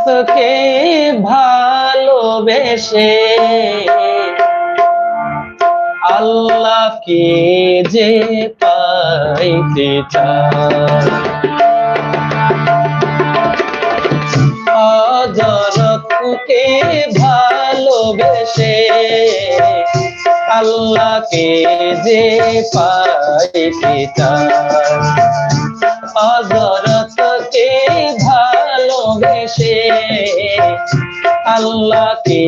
হজরতকে ভালোবেসে আল্লাহকে যে পাইতে হজরতকে ভালোবেসে আল্লাহকে যে পাইতে চায় আল্লাহকে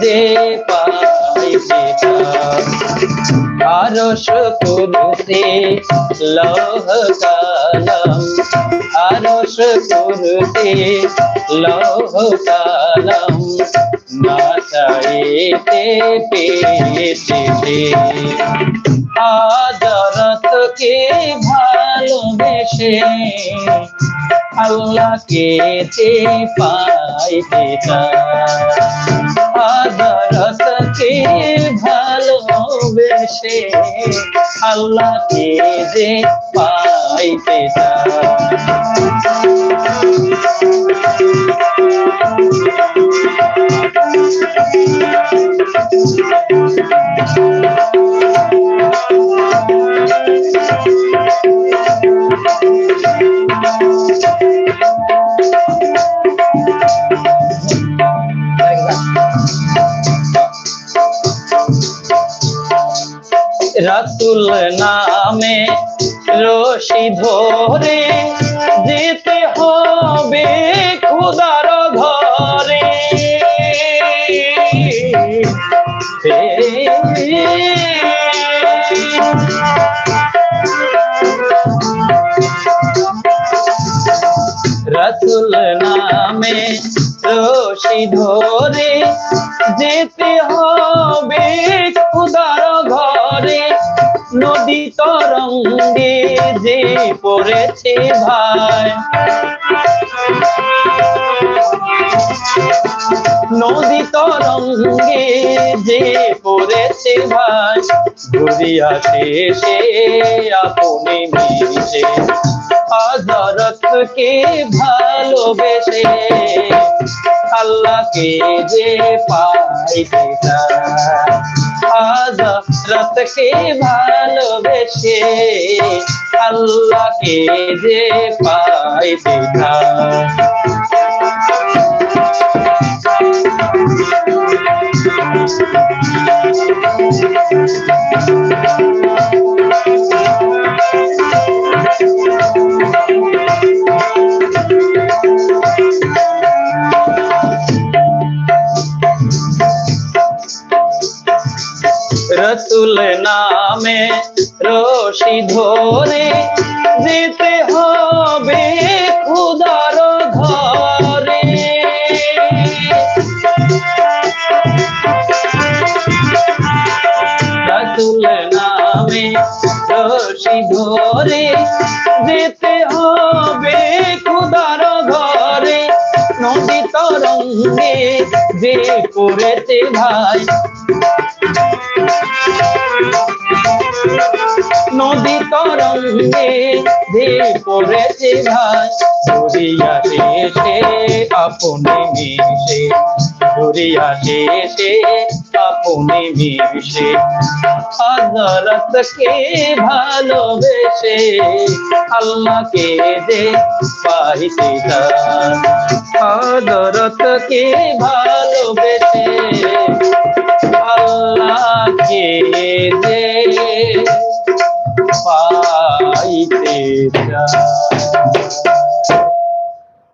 যে পাইতে চায় আরশ কুরসি লৌহ কালাম। আরশ কুরসি লৌহ কালাম। না চাইতে পেয়েছে আদরতকে ভালোবেসে আল্লাহকে পাইতে আদরতকে ভালোবেসে আল্লাহকে যে পাইতে রাতুল নামে রশি ধরে যেতে হবে খুদার ঘরে। রাতুল নামে রশি ধরে যেতে হবে খুদার ঘরে। নদী তরঙ্গে যে পড়েছে ভাই। নদী তরঙ্গে যে পড়েছে ভাই ঘুরিয়া শেষে আপনি মিশে। হজরতকে ভালোবেসে আল্লাহকে যে পাইতে হজরতকে ভালোবেসে আল্লাহকে যে পাইতে রসুল নামে রশি ধরে যেতে হবে খুদার ঘরে। রসুল নামে রশি ধরে যেতে হবে খুদার ঘরে। নদী তরঙ্গে যে পড়েছে ভাই ধে পড়েছে ভাই ঘুরিয়া শেষে আপনি মিশে ঘুরিয়া শেষে আপনি মিশে। হজরতকে ভালোবেসে, আল্লাহকে দে পাইতে হজরতকে ভালোবেসে, আল্লাহকে দে পাইতে চায়